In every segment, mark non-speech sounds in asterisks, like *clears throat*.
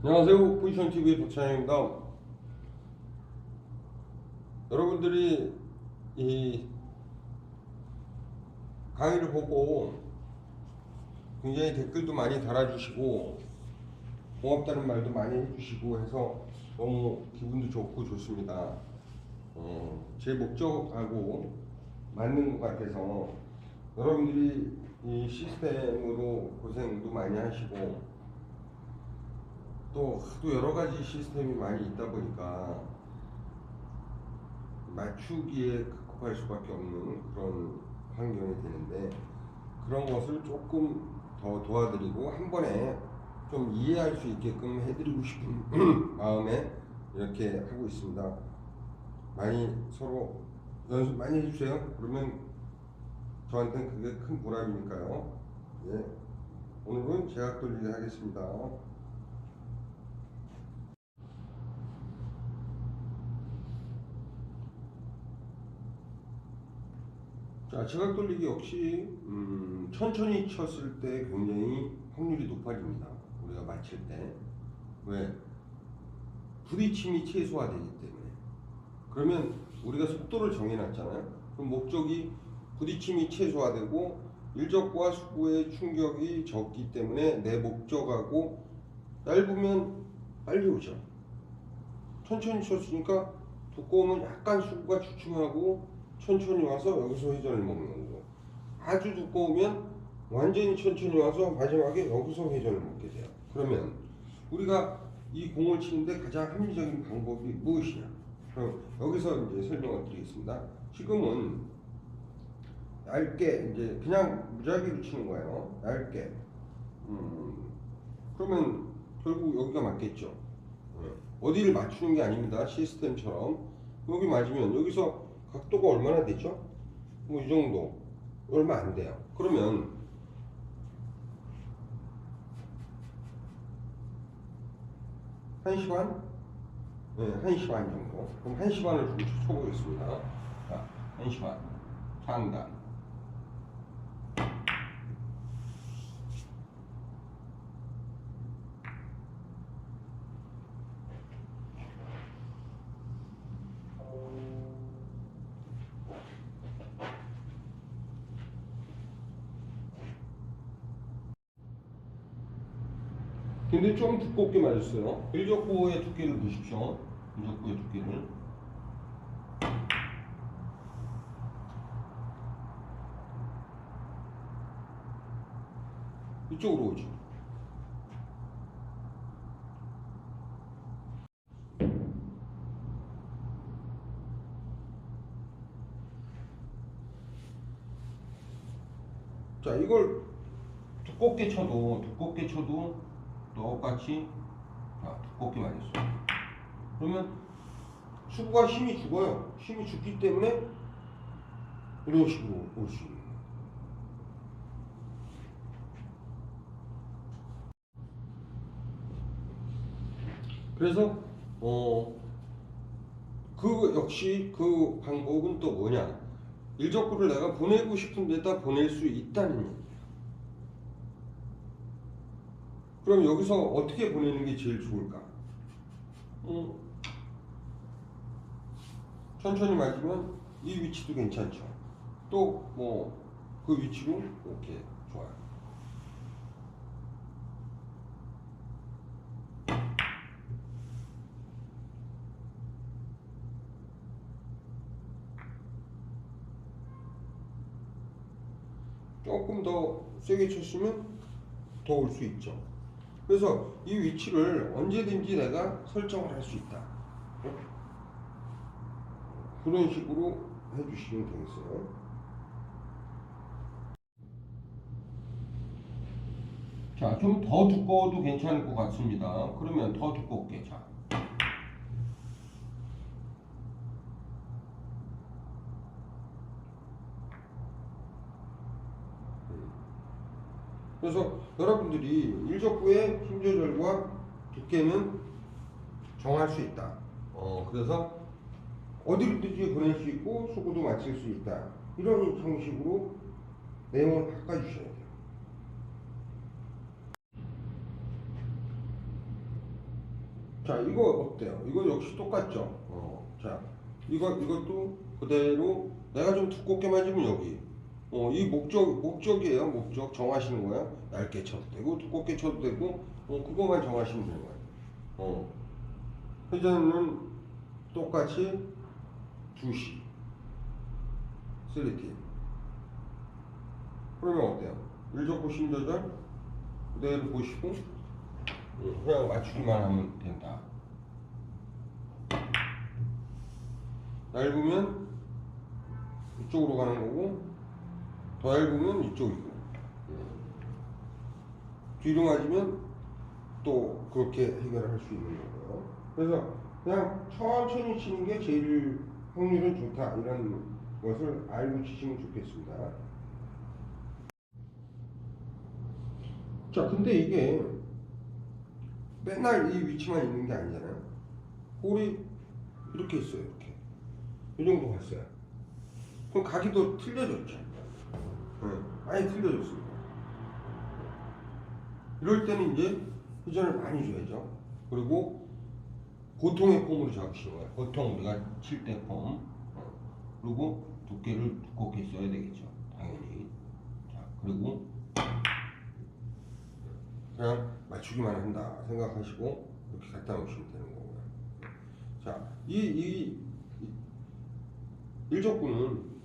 안녕하세요. 포지션TV 박찬영입니다. 여러분들이 이 강의를 보고 굉장히 댓글도 많이 달아주시고 고맙다는 말도 많이 해주시고 해서 너무 기분도 좋고 좋습니다. 어, 제 목적하고 맞는 것 같아서 여러분들이 이 시스템으로 고생도 많이 하시고 또 하도 여러 가지 시스템이 많이 있다 보니까 맞추기에 급급할 수밖에 없는 그런 환경이 되는데 그런 것을 조금 더 도와드리고 한 번에 좀 이해할 수 있게끔 해드리고 싶은 *clears throat* 마음에 이렇게 하고 있습니다. 많이 서로 연습 많이 해주세요. 그러면 저한테는 그게 큰 보람이니까요. 예. 오늘은 제약 돌리기 하겠습니다. 자, 제각 돌리기 역시 음, 천천히 쳤을 때 굉장히 확률이 높아집니다. 우리가 맞힐 때. 왜? 부딪힘이 최소화되기 때문에. 그러면 우리가 속도를 정해놨잖아요. 그럼 목적이 부딪힘이 최소화되고 일적과 수구의 충격이 적기 때문에 내 목적하고 얇으면 빨리 오죠. 천천히 쳤으니까 두꺼우면 약간 수구가 주춤하고 천천히 와서 여기서 회전을 먹는 거고 아주 두꺼우면 완전히 천천히 와서 마지막에 여기서 회전을 먹게 돼요. 그러면 우리가 이 공을 치는데 가장 합리적인 방법이 무엇이냐? 그럼 여기서 이제 설명을 드리겠습니다. 지금은 얇게 이제 그냥 무작위로 치는 거예요. 얇게. 음, 그러면 결국 여기가 맞겠죠. 예. 어디를 맞추는 게 아닙니다. 시스템처럼 여기 맞으면 여기서 각도가 얼마나 되죠? 뭐 이 정도 얼마 안 돼요. 그러면 한 시간? 네, 한 시간 정도. 그럼 한 시간을 좀 쳐보겠습니다. 자, 한 시간. 상단. 근데 좀 두껍게 맞았어요. 일적구의 두께를 보십시오. 일적구의 두께를. 이쪽으로 오죠. 자, 이걸 두껍게 쳐도, 두껍게 쳐도 똑같이 자, 두껍게 맞았어요. 그러면 수구가 힘이 죽어요. 힘이 죽기 때문에 이런 식으로 올 수 있는. 그래서 어, 그 역시 그 방법은 또 뭐냐? 일적구를 내가 보내고 싶은 데다 보낼 수 있다는 얘기예요. 그럼 여기서 어떻게 보내는 게 제일 좋을까? 음, 천천히 맞으면 이 위치도 괜찮죠. 또 뭐 그 위치로 이렇게 좋아요. 조금 더 세게 쳤으면 더 올 수 있죠. 그래서 이 위치를 언제든지 내가 설정을 할 수 있다. 그런 식으로 해주시면 되겠어요. 자, 좀 더 두꺼워도 괜찮을 것 같습니다. 그러면 더 두껍게. 자. 그래서 여러분들이 일적구의 힘 조절과 두께는 정할 수 있다. 어, 그래서 어디든지 보낼 수 있고 수구도 맞출 수 있다. 이런 형식으로 내용을 바꿔주셔야 돼요. 자, 이거 어때요? 이거 역시 똑같죠? 어, 자, 이거, 이것도 그대로 내가 좀 두껍게 맞으면 여기. 어, 이 목적, 목적이에요. 목적. 정하시는 거야. 얇게 쳐도 되고, 두껍게 쳐도 되고, 어, 그거만 정하시면 되는 거예요. 어. 회전은 똑같이 2시. 3T. 그러면 어때요? 일적고 심조절 그대로 보시고 음, 그냥 맞추기만 하면 된다. 얇으면 이쪽으로 가는 거고 더 얇으면 이쪽이고 음. 뒤로 맞으면 또 그렇게 해결할 수 있는 거고요. 그래서 그냥 천천히 치는 게 제일 확률은 좋다 이런 것을 알고 치시면 좋겠습니다. 자, 근데 이게 맨날 이 위치만 있는 게 아니잖아요. 볼이 이렇게 있어요, 이렇게. 이 정도 갔어요. 그럼 가기도 틀려졌죠. 네, 많이 틀려졌습니다. 이럴 때는 이제 회전을 많이 줘야죠. 그리고 보통의 폼으로 잡으시는 거예요. 보통 우리가 칠 때 폼. 어. 그리고 두께를 두껍게 써야 되겠죠. 당연히. 자, 그리고 그냥 맞추기만 한다 생각하시고 이렇게 갖다 놓으시면 되는 거고요. 자, 이, 이, 이 일적구는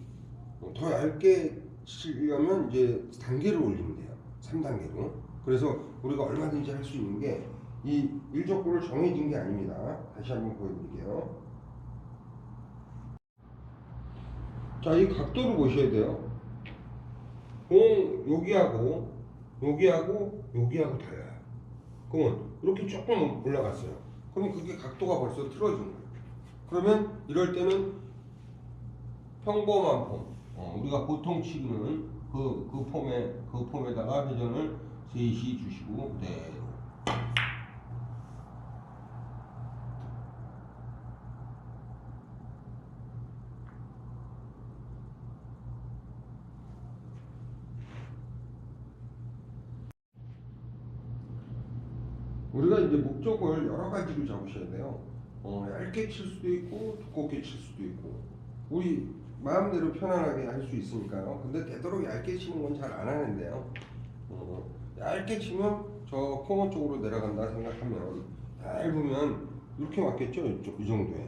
더 얇게 치려면 이제 단계를 올리면 돼요. 3단계로. 그래서 우리가 얼마든지 할 수 있는 게 이 일적구를 정해진 게 아닙니다. 다시 한번 보여드릴게요. 자, 이 각도를 보셔야 돼요. 공 여기하고 여기하고 여기하고 달라요. 그러면 이렇게 조금 올라갔어요. 그럼 그게 각도가 벌써 틀어진 거예요. 그러면 이럴 때는 평범한 폼, 어, 우리가 보통 치는 그, 그 폼에 그 폼에다가 회전을 셋이 주시고 그대로. 우리가 이제 목적을 여러 가지로 잡으셔야 돼요. 어, 얇게 칠 수도 있고 두껍게 칠 수도 있고 우리 마음대로 편안하게 할 수 있으니까요. 근데 되도록 얇게 치는 건 잘 안 하는데요. 어, 얇게 치면 저 코너 쪽으로 내려간다 생각하면 얇으면 이렇게 맞겠죠? 이쪽 이 정도에.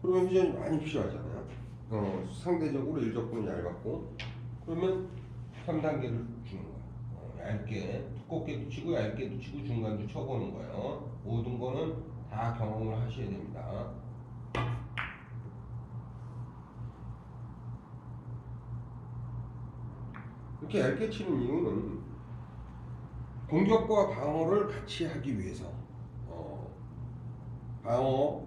그러면 회전이 많이 필요하잖아요. 어, 상대적으로 일적분은 얇았고 그러면 3단계를 주는 거예요. 어, 얇게 두껍게도 치고 얇게도 치고 중간도 쳐보는 거예요. 모든 거는 다 경험을 하셔야 됩니다. 이렇게 얇게 치는 이유는 공격과 방어를 같이 하기 위해서 어, 방어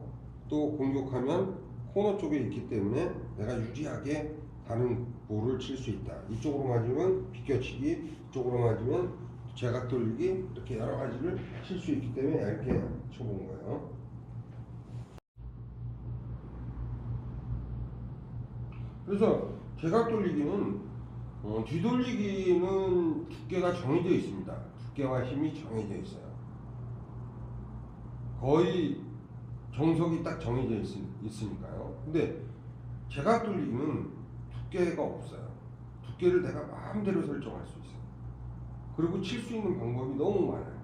또 공격하면 코너 쪽에 있기 때문에 내가 유리하게 다른 볼을 칠 수 있다. 이쪽으로 맞으면 비껴치기, 이쪽으로 맞으면 제각 돌리기 이렇게 여러 가지를 칠 수 있기 때문에 얇게 쳐본 거예요. 그래서 제각 돌리기는 어, 뒤돌리기는 두께가 정해져 있습니다. 두께와 힘이 정해져 있어요. 거의 정석이 딱 정해져 있, 있으니까요. 근데 제각 돌리기는 두께가 없어요. 두께를 내가 마음대로 설정할 수 있어요. 그리고 칠 수 있는 방법이 너무 많아요.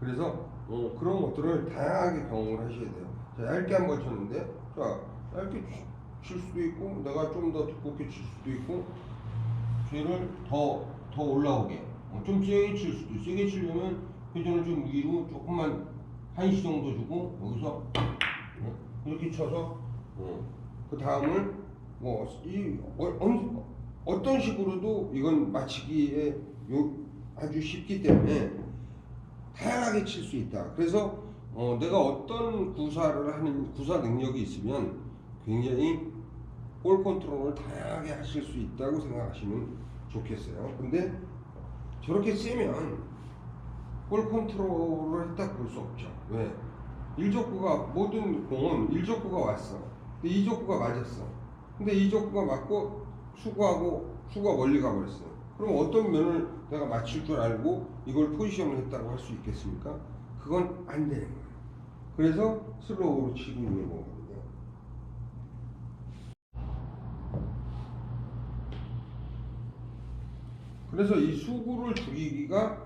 그래서 어, 그런 것들을 다양하게 경험을 하셔야 돼요. 자, 얇게 한번 쳤는데, 자, 얇게 치- 칠 수도 있고, 내가 좀 더 두껍게 칠 수도 있고, 쟤를 더, 더 올라오게. 어, 좀 세게 칠 수도, 세게 치려면 회전을 좀 위로 조금만 한시 정도 주고, 여기서 어, 이렇게 쳐서, 어, 그 다음을 뭐, 이, 어, 어느, 어떤 식으로도 이건 맞히기에 요, 아주 쉽기 때문에 다양하게 칠 수 있다. 그래서 어, 내가 어떤 구사를 하는 구사 능력이 있으면 굉장히 볼 컨트롤을 다양하게 하실 수 있다고 생각하시면 좋겠어요. 근데 저렇게 세면 볼 컨트롤을 했다 볼 수 없죠. 왜? 일족구가 모든 공은 일족구가 왔어. 근데 이족구가 맞았어. 근데 이족구가 맞고 수구하고 수구가 멀리 가버렸어요. 그럼 어떤 면을 내가 맞출 줄 알고 이걸 포지션을 했다고 할 수 있겠습니까? 그건 안 되는 거예요. 그래서 슬로우로 치고 있는 거거든요. 그래서 이 수구를 죽이기가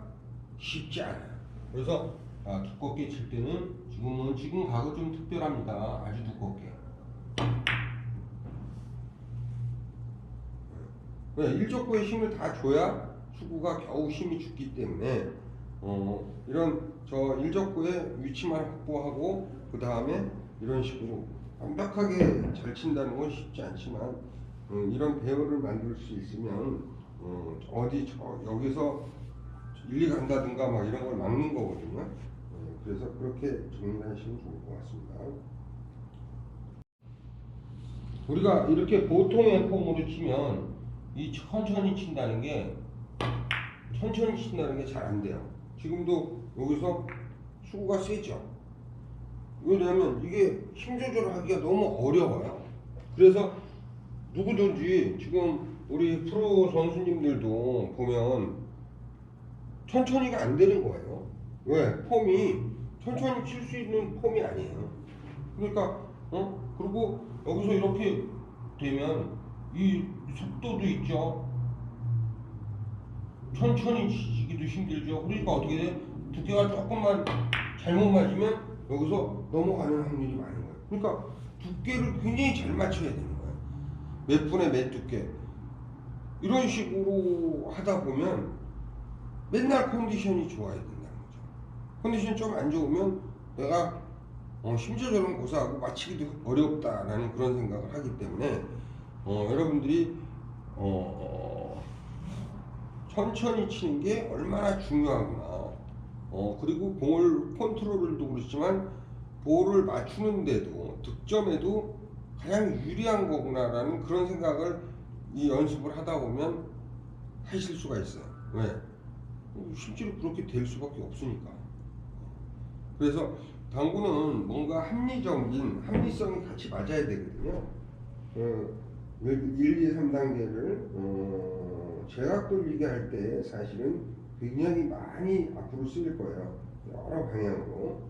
쉽지 않아요. 그래서 아, 두껍게 칠 때는 지금은 지금 각은 좀 특별합니다. 아주 두껍게. 네, 일족구의 힘을 다 줘야 수구가 겨우 힘이 죽기 때문에 어, 이런 저 일족구의 위치만 확보하고 그 다음에 이런 식으로 완벽하게 잘 친다는 건 쉽지 않지만 어, 이런 배열을 만들 수 있으면 어, 어디 저 여기서 일리 간다든가 막 이런 걸 막는 거거든요. 어, 그래서 그렇게 정리하시면 좋을 것 같습니다. 우리가 이렇게 보통의 폼으로 치면 이 천천히 친다는 게 천천히 친다는 게 잘 안 돼요. 지금도 여기서 수구가 세죠. 왜냐하면 이게 힘 조절하기가 너무 어려워요. 그래서 누구든지 지금 우리 프로 선수님들도 보면 천천히가 안 되는 거예요. 왜? 폼이 천천히 칠 수 있는 폼이 아니에요. 그러니까 어 그리고 여기서 이렇게 되면 이 속도도 있죠. 천천히 치기도 힘들죠. 그러니까 어떻게 돼? 두께가 조금만 잘못 맞으면 여기서 넘어가는 확률이 많은 거예요. 그러니까 두께를 굉장히 잘 맞춰야 되는 거예요. 몇 분에 몇 두께. 이런 식으로 하다 보면 맨날 컨디션이 좋아야 된다는 거죠. 컨디션 좀 안 좋으면 내가 어, 심지어저런 고사하고 맞히기도 어렵다라는 그런 생각을 하기 때문에 어, 여러분들이 어, 어, 천천히 치는 게 얼마나 중요하구나. 어, 그리고 공을 컨트롤도 그렇지만 볼을 맞추는데도 득점에도 가장 유리한 거구나라는 그런 생각을 이 연습을 하다 보면 하실 수가 있어요. 왜? 실제로 그렇게 될 수밖에 없으니까. 그래서 당구는 뭔가 합리적인 합리성이 같이 맞아야 되거든요. 어, 1, 2, 3단계를 어, 제각 돌리게 할 때 사실은 굉장히 많이 앞으로 쓰일 거예요. 여러 방향으로.